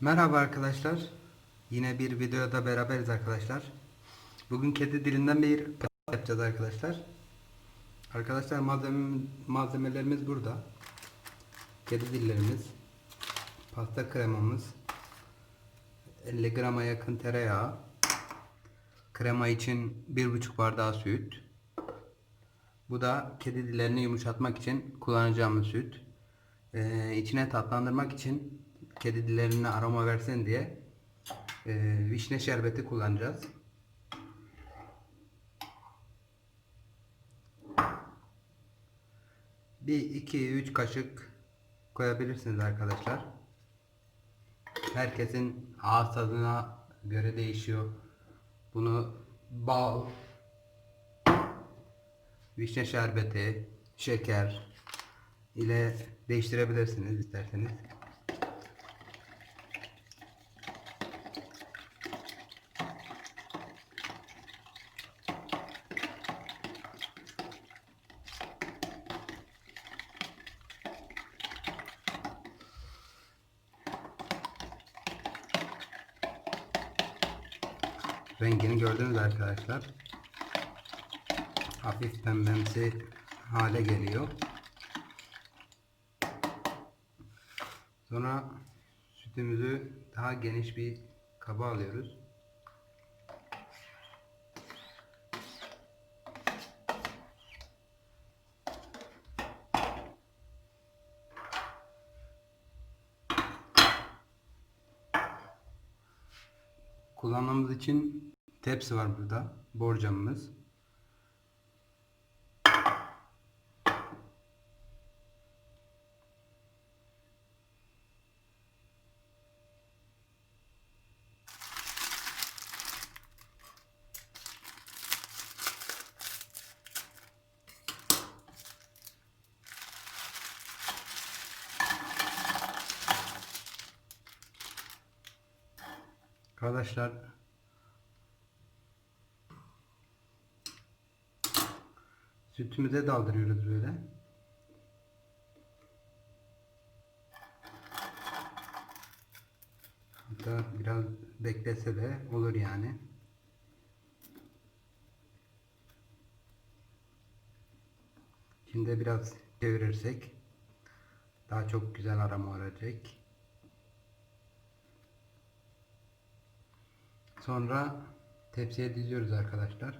Merhaba arkadaşlar. Yine bir videoda beraberiz arkadaşlar. Bugün kedi dilinden bir pasta yapacağız arkadaşlar. Arkadaşlar malzeme, malzemelerimiz burada. Kedi dillerimiz, pasta kremamız, 50 grama yakın tereyağı, krema için 1,5 bardağı süt. Bu da kedi dillerini yumuşatmak için kullanacağımız süt. Ee, içine tatlandırmak için kedi dillerine aroma versin diye e, vişne şerbeti kullanacağız. Bir, iki, üç kaşık koyabilirsiniz arkadaşlar. Herkesin ağız tadına göre değişiyor. Bunu bal, vişne şerbeti, şeker ile değiştirebilirsiniz isterseniz. Rengini gördünüz arkadaşlar. Hafif pembemsi hale geliyor. Sonra sütümüzü daha geniş bir kaba alıyoruz. Kullanmamız için tepsi var burada. Borcamımız. Arkadaşlar sütümüze daldırıyoruz böyle. Hatta biraz beklese de olur yani. Şimdi biraz çevirirsek daha çok güzel aroma olacak. Sonra tepsiye diziyoruz arkadaşlar.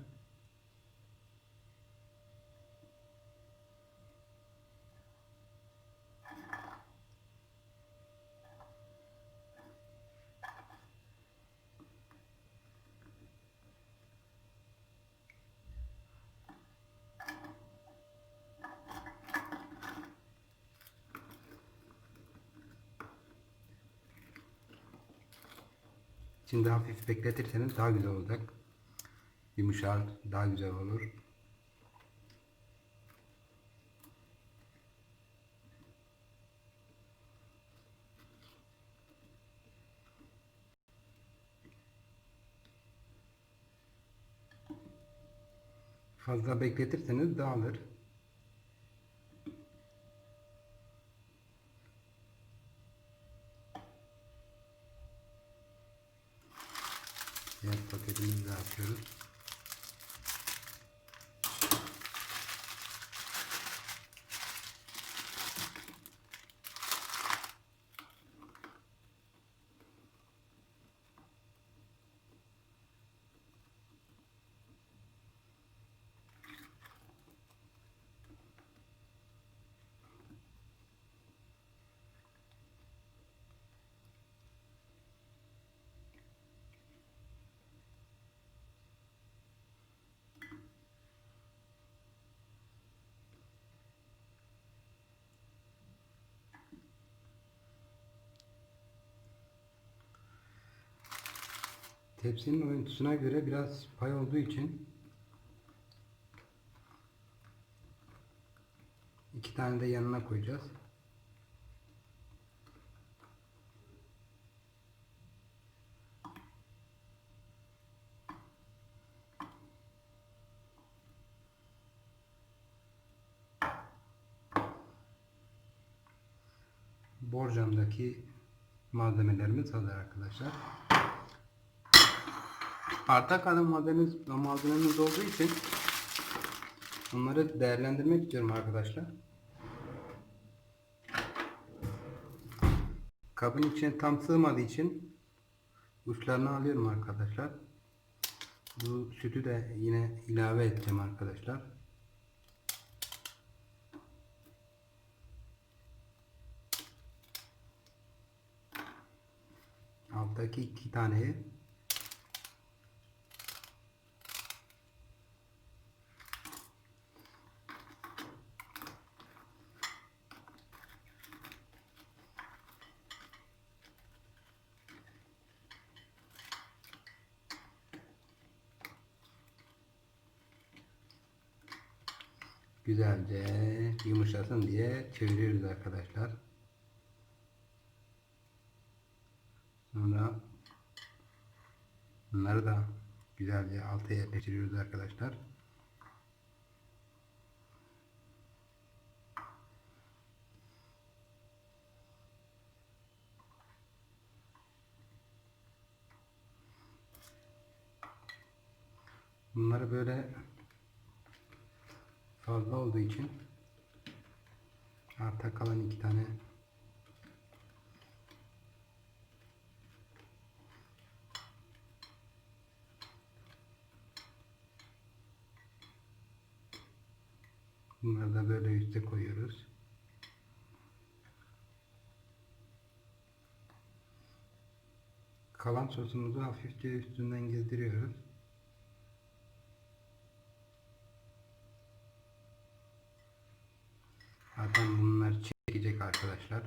Şimdi hafif bekletirseniz daha güzel olacak. Yumuşar, daha güzel olur. Fazla bekletirseniz dağılır. Tepsinin oyuntusuna göre biraz pay olduğu için iki tane de yanına koyacağız. Borcamdaki malzemelerimiz hazır arkadaşlar. Arta kalan malzememiz, malzememiz olduğu için onları değerlendirmek istiyorum arkadaşlar. Kabın içine tam sığmadığı için uçlarını alıyorum arkadaşlar. Bu sütü de yine ilave edeceğim arkadaşlar. Alttaki iki taneyi güzelce yumuşasın diye çeviriyoruz arkadaşlar. Sonra bunları da güzelce alta yerleştiriyoruz arkadaşlar. Bunları böyle fazla olduğu için arta kalan iki tane Bunları da böyle üste koyuyoruz. Kalan sosumuzu hafifçe üstünden gezdiriyoruz. Zaten bunlar çekecek arkadaşlar.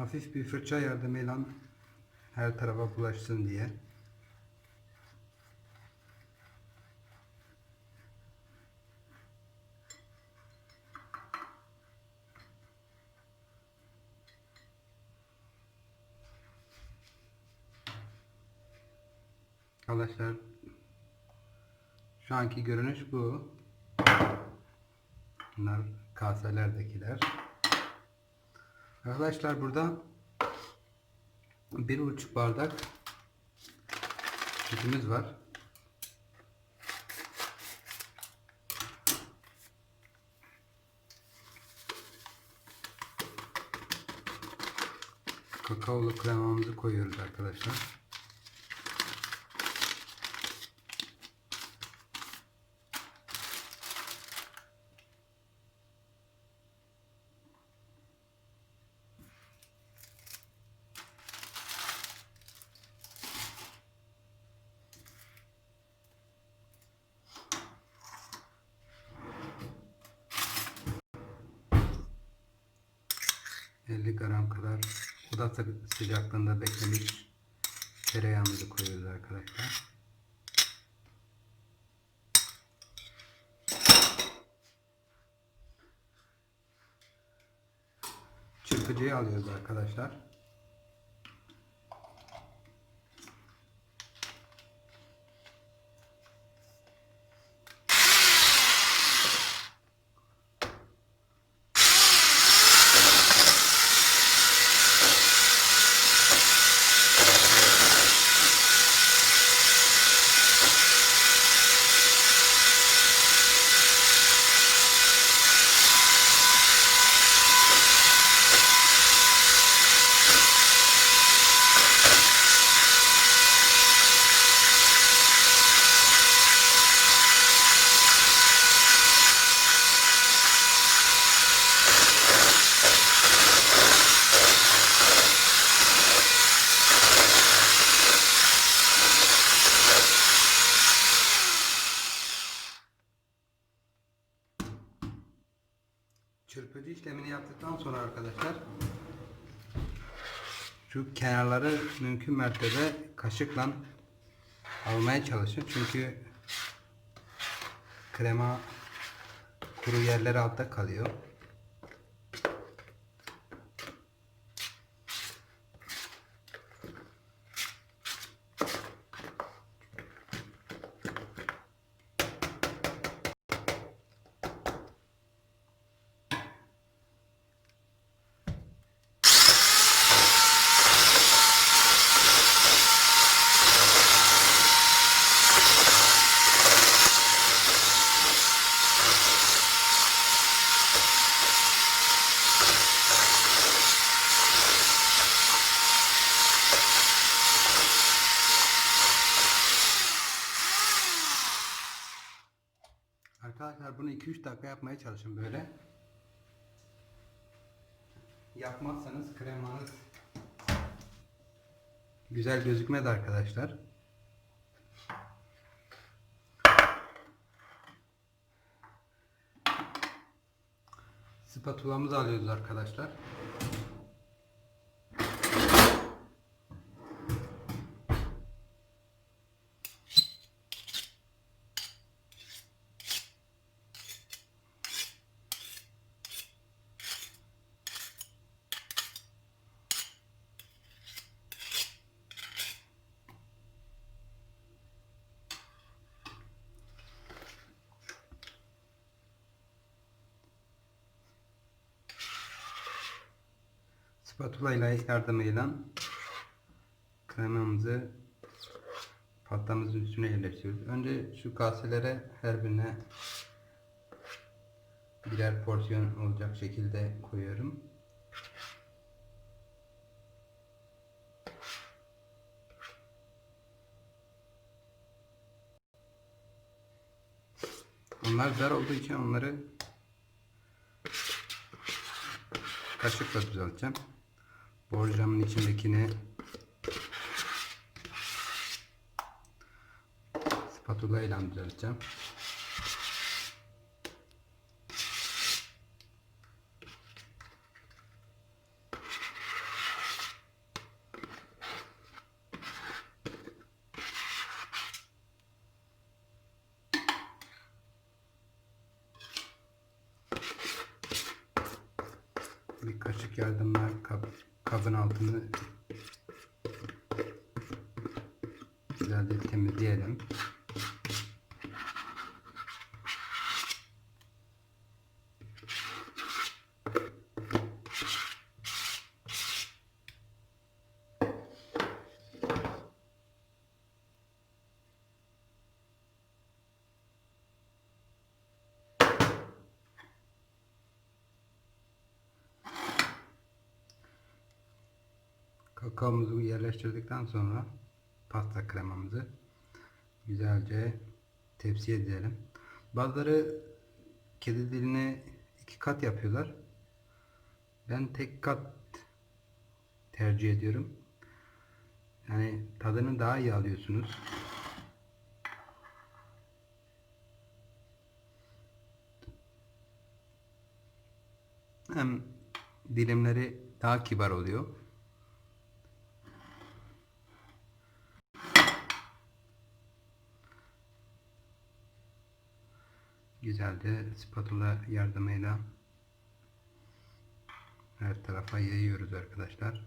Hafif bir fırça yardımıyla her tarafa bulaşsın diye. Arkadaşlar şu anki görünüş bu. Bunlar kaselerdekiler. Arkadaşlar burada bir buçuk bardak sütümüz var. Kakaolu kremamızı koyuyoruz arkadaşlar. ...50 gram kadar oda sı- sıcaklığında beklemiş tereyağımızı koyuyoruz arkadaşlar. Çırpıcıyı alıyoruz arkadaşlar Şu kenarları mümkün mertebe kaşıkla almaya çalışın. Çünkü krema kuru yerleri altta kalıyor. Arkadaşlar bunu 2-3 dakika yapmaya çalışın böyle. Yapmazsanız kremanız güzel gözükmez arkadaşlar. Spatulamızı alıyoruz arkadaşlar. Spatula ile yardımıyla kremamızı pastamızın üstüne yerleştiriyoruz. Önce şu kaselere her birine birer porsiyon olacak şekilde koyuyorum. Onlar dar olduğu için onları kaşıkla düzelteceğim. Borcamın içindekini spatula ile düzelteceğim. Bir kaşık yardımla kap, kabın altını güzelce temizleyelim. Kakaomuzu yerleştirdikten sonra pasta kremamızı güzelce tepsiye dizelim. Bazıları kedi diline iki kat yapıyorlar. Ben tek kat tercih ediyorum. Yani tadını daha iyi alıyorsunuz. Hem dilimleri daha kibar oluyor. Güzelce spatula yardımıyla her tarafa yayıyoruz arkadaşlar.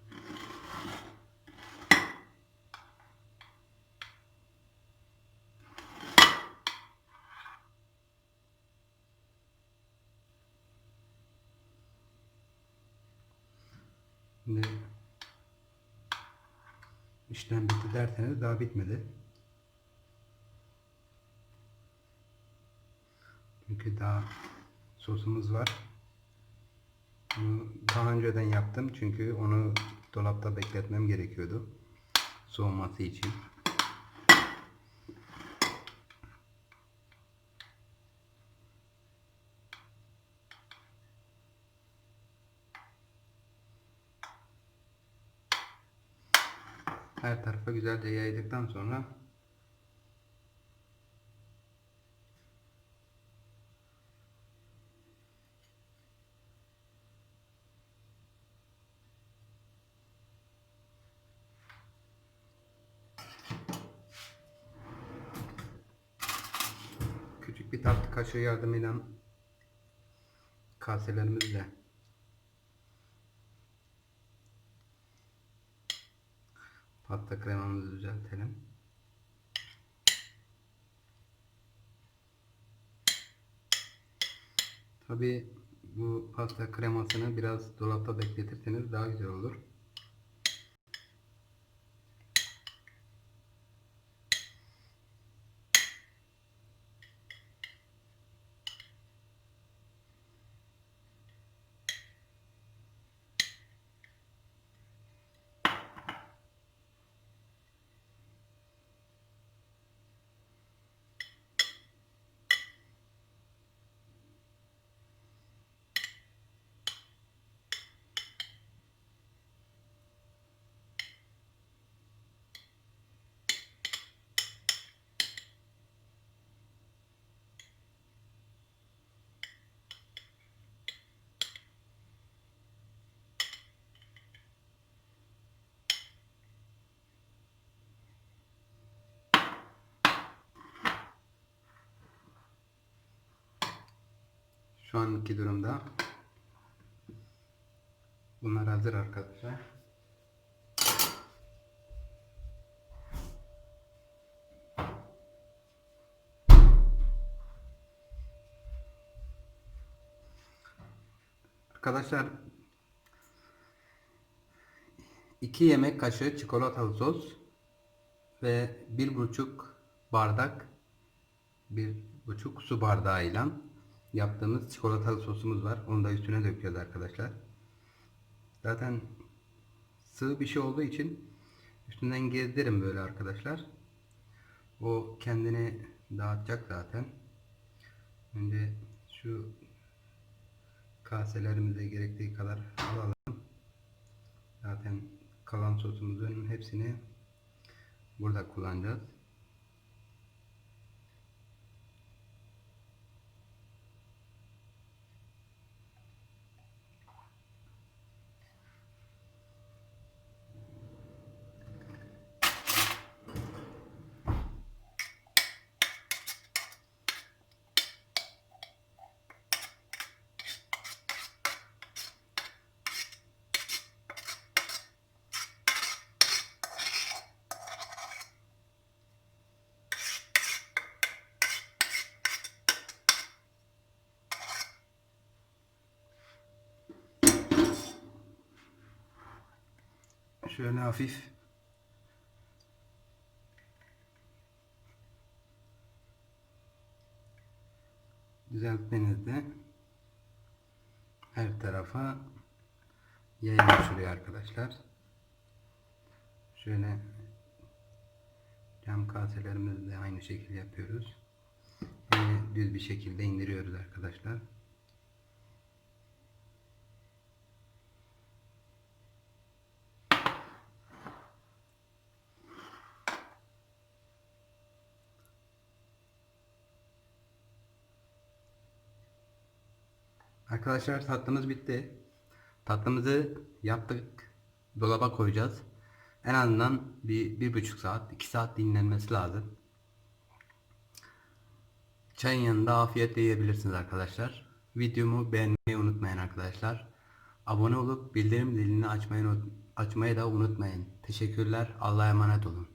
Şimdi işlem bitti derseniz daha bitmedi. Çünkü daha sosumuz var. Bunu daha önceden yaptım çünkü onu dolapta bekletmem gerekiyordu. Soğuması için. Her tarafa güzelce yaydıktan sonra bir tatlı kaşığı yardımıyla kaselerimizle pasta kremamızı düzeltelim. Tabi bu pasta kremasını biraz dolapta bekletirseniz daha güzel olur. Şu anki durumda bunlar hazır arkadaşlar. Arkadaşlar 2 yemek kaşığı çikolatalı sos ve bir buçuk bardak bir buçuk su bardağıyla yaptığımız çikolatalı sosumuz var. Onu da üstüne dökeceğiz arkadaşlar. Zaten sığ bir şey olduğu için üstünden gezdiririm böyle arkadaşlar. O kendini dağıtacak zaten. Önce şu kaselerimize gerektiği kadar alalım. Zaten kalan sosumuzun hepsini burada kullanacağız. Şöyle hafif düzeltmenizde her tarafa yayılmış oluyor arkadaşlar. Şöyle cam kaselerimizde de aynı şekilde yapıyoruz. Yine düz bir şekilde indiriyoruz arkadaşlar. Arkadaşlar tatlımız bitti. Tatlımızı yaptık. Dolaba koyacağız. En azından bir, bir buçuk saat, iki saat dinlenmesi lazım. Çayın yanında afiyetle yiyebilirsiniz arkadaşlar. Videomu beğenmeyi unutmayın arkadaşlar. Abone olup bildirim zilini açmayı, açmayı da unutmayın. Teşekkürler. Allah'a emanet olun.